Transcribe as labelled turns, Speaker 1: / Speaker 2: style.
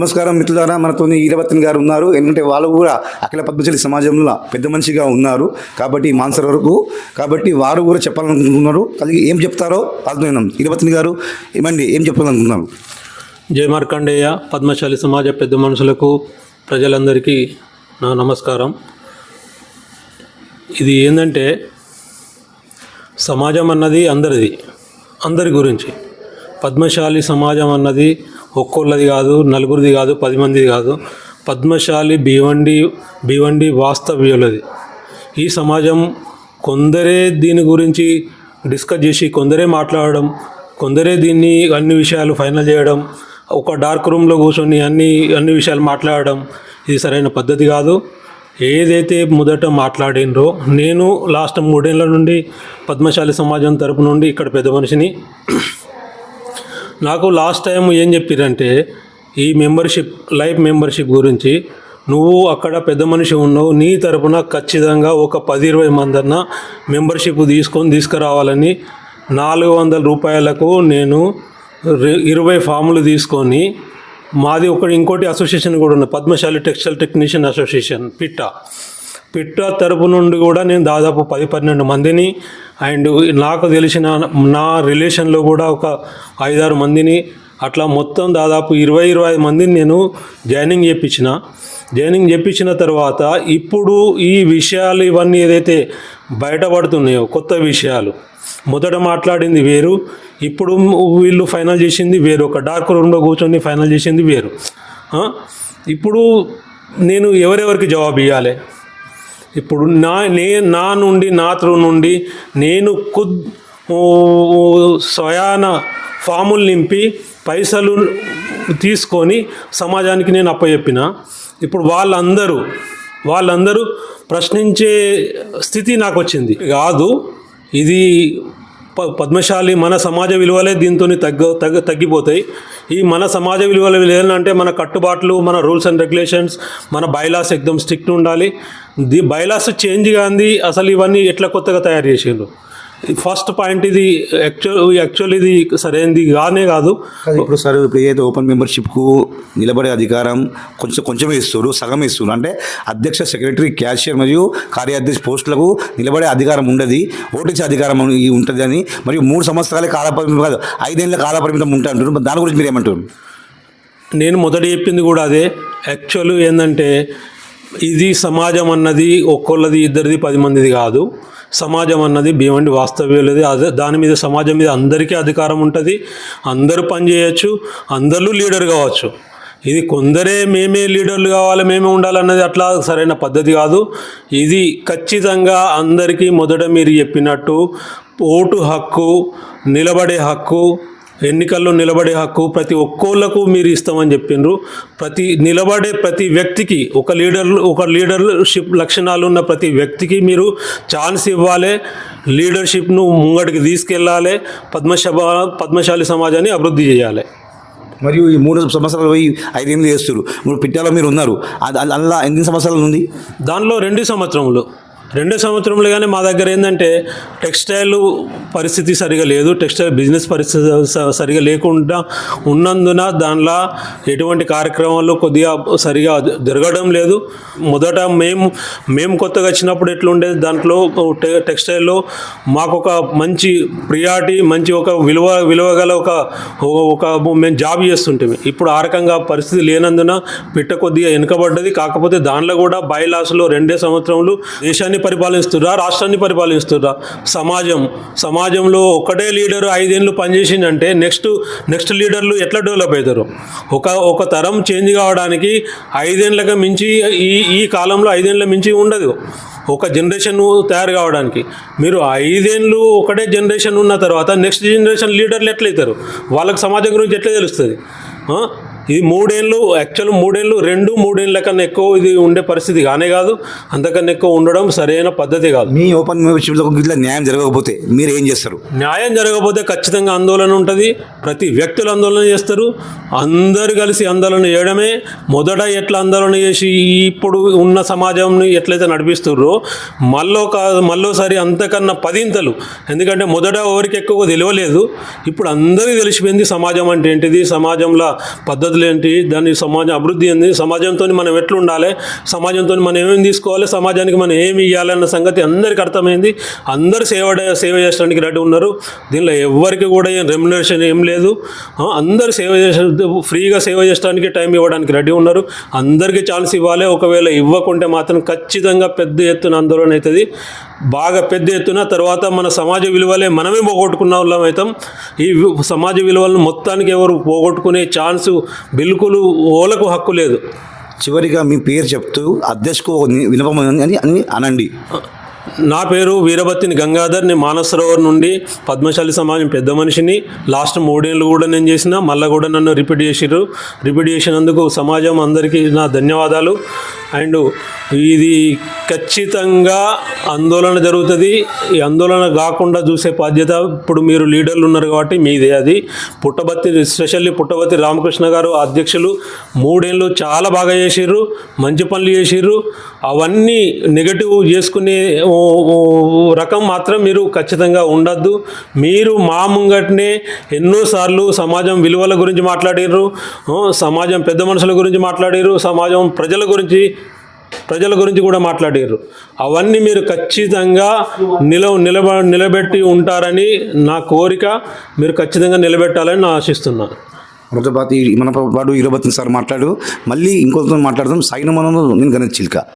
Speaker 1: నమస్కారం మిత్రులారా మనతో ఈరవత్ని గారు ఉన్నారు. ఎందుకంటే వాళ్ళు కూడా అఖిల పద్మచలి సమాజంలో పెద్ద మనిషిగా ఉన్నారు. కాబట్టి మాన్సర్ వరకు కాబట్టి వారు కూడా చెప్పాలనుకుంటున్నారు. కలిగి ఏం చెప్తారో అర్థమైనాం ఈరవత్ని గారు ఏమండి ఏం చెప్పాలనుకుంటున్నారు?
Speaker 2: జయ మార్కండేయ పద్మశాలి సమాజ పెద్ద మనుషులకు ప్రజలందరికీ నా నమస్కారం. ఇది ఏంటంటే సమాజం అన్నది అందరిది అందరి గురించి. పద్మశాలి సమాజం అన్నది ఒక్కొల్లది కాదు నలుగురిది కాదు పది మందిది కాదు. పద్మశాలి భీవండి భీవండి వాస్తవ్యులది. ఈ సమాజం కొందరే దీని గురించి డిస్కస్ చేసి కొందరే మాట్లాడడం కొందరే దీన్ని అన్ని విషయాలు ఫైనల్ చేయడం ఒక డార్క్ రూమ్లో కూర్చొని అన్ని అన్ని విషయాలు మాట్లాడడం ఇది సరైన పద్ధతి కాదు. ఏదైతే మొదట మాట్లాడినరో నేను లాస్ట్ మూడేళ్ళ నుండి పద్మశాలి సమాజం తరపు నుండి ఇక్కడ పెద్ద మనిషిని నాకు లాస్ట్ టైం ఏం చెప్పారంటే ఈ మెంబర్షిప్ లైఫ్ మెంబర్షిప్ గురించి నువ్వు అక్కడ పెద్ద మనిషి ఉన్నావు నీ తరపున ఖచ్చితంగా ఒక పది ఇరవై మందన్న మెంబర్షిప్ తీసుకొని తీసుకురావాలని నాలుగు వందల రూపాయలకు నేను ఇరవై ఫాములు తీసుకొని మాది ఒకటి ఇంకోటి అసోసియేషన్ కూడా ఉంది Padmashali textile technician association Pitta. Pitta తరపు నుండి కూడా నేను దాదాపు పది పన్నెండు మందిని అండ్ నాకు తెలిసిన నా రిలేషన్లో కూడా ఒక ఐదారు మందిని అట్లా మొత్తం దాదాపు ఇరవై ఇరవై ఐదు మందిని నేను జాయినింగ్ చేయించిన జాయినింగ్ చేయించిన తర్వాత ఇప్పుడు ఈ విషయాలు ఇవన్నీ ఏదైతే బయటపడుతున్నాయో కొత్త విషయాలు మొదట మాట్లాడింది వేరు ఇప్పుడు వీళ్ళు ఫైనల్ చేసింది వేరు ఒక డార్క్ రూమ్లో కూర్చొని ఫైనల్ చేసింది వేరు. ఇప్పుడు నేను ఎవరెవరికి జవాబు ఇవ్వాలి ఇప్పుడు నా నే నా నుండి నా త్రూ నుండి నేను కుద్ స్వయాన ఫాములు నింపి పైసలు తీసుకొని సమాజానికి నేను అప్పచెప్పిన ఇప్పుడు వాళ్ళందరూ వాళ్ళందరూ ప్రశ్నించే స్థితి నాకు వచ్చింది కాదు ఇది పద్మశాలి మన సమాజ విలువలే దీంతో తగ్గ తగ్గ తగ్గిపోతాయి. ఈ మన సమాజ విలువలు లేదంటే మన కట్టుబాట్లు మన రూల్స్ అండ్ రెగ్యులేషన్స్ మన బైలాస్ ఎక్దమ్ స్ట్రిక్ట్ ఉండాలి. ది బైలాస్ చేంజ్ కాంది అసలు ఇవన్నీ ఎట్లా కొత్తగా తయారు చేసిండ్రు? ఫస్ట్ పాయింట్ ఇది యాక్చువల్ యాక్చువల్ ఇది సరైనది కానే కాదు.
Speaker 1: ఇప్పుడు సార్ ఇప్పుడు ఏదైతే ఓపెన్ మెంబర్షిప్కు నిలబడే అధికారం కొంచెం కొంచెమే ఇస్తారు సగం ఇస్తారు అంటే అధ్యక్ష సెక్రటరీ క్యాషియర్ మరియు కార్యాధ్యక్ష పోస్టులకు నిలబడే అధికారం ఉండదు. ఓటించే అధికారం ఉంటుంది అని. మరియు మూడు సంవత్సరాలే కాలపరిమితం కాదు. ఐదేళ్ళ కాలపరిమితం ఉంటారు దాని గురించి మీరు ఏమంటారు
Speaker 2: నేను మొదట చెప్పింది కూడా అదే. యాక్చువల్ ఏంటంటే ఇది సమాజం అన్నది ఒక్కొల్లది ఇద్దరిది పది మందిది కాదు. సమాజం అన్నది భీమండి వాస్తవ్యులది. అదే దాని మీద సమాజం మీద అందరికీ అధికారం ఉంటుంది. అందరూ పనిచేయచ్చు అందరూ లీడర్ కావచ్చు. ఇది కొందరే మేమే లీడర్లు కావాలి మేమే ఉండాలన్నది అట్లా సరైన పద్ధతి కాదు. ఇది ఖచ్చితంగా అందరికీ మొదట మీరు చెప్పినట్టు ఓటు హక్కు నిలబడే హక్కు ఎన్నికల్లో నిలబడే హక్కు ప్రతి ఒక్కోళ్ళకు మీరు ఇస్తామని చెప్పిండ్రు ప్రతి నిలబడే ప్రతి వ్యక్తికి ఒక లీడర్ ఒక లీడర్షిప్ లక్షణాలు ఉన్న ప్రతి వ్యక్తికి మీరు ఛాన్స్ ఇవ్వాలి. లీడర్షిప్ను ముంగడికి తీసుకెళ్ళాలి. పద్మశభ పద్మశాలి సమాజాన్ని అభివృద్ధి చేయాలి.
Speaker 1: మరియు ఈ మూడు సంవత్సరాలు పోయి ఐదేళ్ళు చేస్తారు ఇప్పుడు పిట్టాలో మీరు ఉన్నారు. అది అలా ఎన్ని సంవత్సరాలు ఉంది?
Speaker 2: దానిలో రెండు సంవత్సరములు. రెండు సంవత్సరంలో కానీ మా దగ్గర ఏంటంటే టెక్స్టైల్ పరిస్థితి సరిగా లేదు టెక్స్టైల్ బిజినెస్ పరిస్థితి సరిగా లేకుండా ఉన్నందున దానిలో ఎటువంటి కార్యక్రమాలు కొద్దిగా సరిగా జరగడం లేదు. మొదట మేము మేము కొత్తగా వచ్చినప్పుడు ఎట్లుండేది దాంట్లో టెక్స్టైల్లో మాకు ఒక మంచి ప్రియారిటీ మంచి ఒక విలువ విలువ గల ఒక ఒక మేము జాబ్ చేస్తుంటే ఇప్పుడు ఆ రకంగా పరిస్థితి లేనందున పిట్ట కొద్దిగా వెనుకబడ్డది. కాకపోతే దానిలో కూడా బైలాస్లో రెండే సంవత్సరంలో దేశాన్ని పరిపాలిస్తుర్రా రాష్ట్రాన్ని పరిపాలిస్తుర్రా? సమాజం. సమాజంలో ఒకటే లీడర్ ఐదేళ్ళు పనిచేసిందంటే నెక్స్ట్ నెక్స్ట్ లీడర్లు ఎట్లా డెవలప్ అవుతారు ఒక ఒక తరం చేంజ్ కావడానికి ఐదేళ్ళకి మించి ఈ ఈ కాలంలో ఐదేళ్ళ మించి ఉండదు. ఒక జనరేషన్ తయారు కావడానికి. మీరు ఐదేళ్ళు ఒకటే జనరేషన్ ఉన్న తర్వాత నెక్స్ట్ జనరేషన్ లీడర్లు ఎట్లయితారు? వాళ్ళకి సమాజం గురించి ఎట్లా తెలుస్తుంది? ఇది మూడేళ్ళు యాక్చువల్ మూడేళ్ళు రెండు మూడేళ్ళ కన్నా ఎక్కువ ఇది ఉండే పరిస్థితి కానే కాదు. అంతకన్నా ఎక్కువ ఉండడం సరైన పద్ధతి కాదు.
Speaker 1: మీ ఓపెన్ మెంబర్షిప్లో ఇట్లా న్యాయం జరగకపోతే మీరు ఏం చేస్తారు?
Speaker 2: న్యాయం జరగకపోతే ఖచ్చితంగా ఆందోళన ఉంటుంది. ప్రతి వ్యక్తులు ఆందోళన చేస్తారు. అందరు కలిసి ఆందోళన చేయడమే. మొదట ఎట్లా ఆందోళన చేసి ఇప్పుడు ఉన్న సమాజంని ఎట్లయితే నడిపిస్తుర్రో మళ్ళీ మళ్ళోసారి అంతకన్నా పదింతలు. ఎందుకంటే మొదట ఎవరికి ఎక్కువ తెలియలేదు. ఇప్పుడు అందరికీ తెలిసిపోయింది సమాజం అంటే ఏంటిది? సమాజంలో పద్ధతులు పద్ధతులు ఏంటి? దాని సమాజం అభివృద్ధి ఏంది సమాజంతో మనం ఎట్లా ఉండాలి సమాజంతో మనం ఏమేమి తీసుకోవాలి? సమాజానికి మనం ఏమి ఇవ్వాలన్న సంగతి అందరికీ అర్థమైంది. అందరు సేవ సేవ చేయడానికి రెడీ ఉన్నారు. దీనిలో ఎవరికి కూడా ఏం రెమ్యునరేషన్ ఏం లేదు. అందరు సేవ చేసే ఫ్రీగా సేవ చేయడానికి టైం ఇవ్వడానికి రెడీ ఉన్నారు. అందరికీ ఛాన్స్ ఇవ్వాలి. ఒకవేళ ఇవ్వకుంటే మాత్రం ఖచ్చితంగా పెద్ద ఎత్తున ఆందోళన అవుతుంది. బాగా పెద్ద ఎత్తున తర్వాత మన సమాజ విలువలే మనమే పోగొట్టుకున్న వాళ్ళం అవుతాం. ఈ సమాజ విలువలను మొత్తానికి ఎవరు పోగొట్టుకునే ఛాన్సు బిల్కుల్ ఓలకు హక్కు లేదు.
Speaker 1: చివరిగా మీ పేరు చెప్తూ అధ్యక్షకు వినపమని అని అని అనండి.
Speaker 2: నా పేరు వీరభత్తిని గంగాధర్ నేను మానసరోవర్ నుండి పద్మశాలి సమాజం పెద్ద మనిషిని. లాస్ట్ మూడేళ్ళు కూడా నేను చేసిన మళ్ళీ కూడా నన్ను రిపీట్ చేసిర్రు. రిపీట్ చేసినందుకు సమాజం అందరికీ నా ధన్యవాదాలు. అండ్ ఇది ఖచ్చితంగా ఆందోళన జరుగుతుంది. ఈ ఆందోళన కాకుండా చూసే బాధ్యత ఇప్పుడు మీరు లీడర్లు ఉన్నారు కాబట్టి మీదే అది. పుట్టబత్తి స్పెషల్లీ పుట్టబత్తి రామకృష్ణ గారు అధ్యక్షులు మూడేళ్ళు చాలా బాగా చేసిర్రు మంచి పనులు చేసిర్రు. అవన్నీ నెగటివ్ చేసుకునే రకం మాత్రం మీరు ఖచ్చితంగా ఉండద్దు. మీరు మా ముంగట్నే ఎన్నోసార్లు సమాజం విలువల గురించి మాట్లాడిర్రు సమాజం పెద్ద మనుషుల గురించి మాట్లాడిర్రు సమాజం ప్రజల గురించి ప్రజల గురించి కూడా మాట్లాడారు అవన్నీ మీరు ఖచ్చితంగా నిలవ నిలబ నిలబెట్టి ఉంటారని నా కోరిక. మీరు ఖచ్చితంగా నిలబెట్టాలని నా ఆశిస్తున్నాను
Speaker 1: మనతో పాటు మన పాటు ఇరవై సార్ మాట్లాడు. మళ్ళీ ఇంకొకరితో మాట్లాడదాం. సైన మనం నేను గణేష్ చిల్క.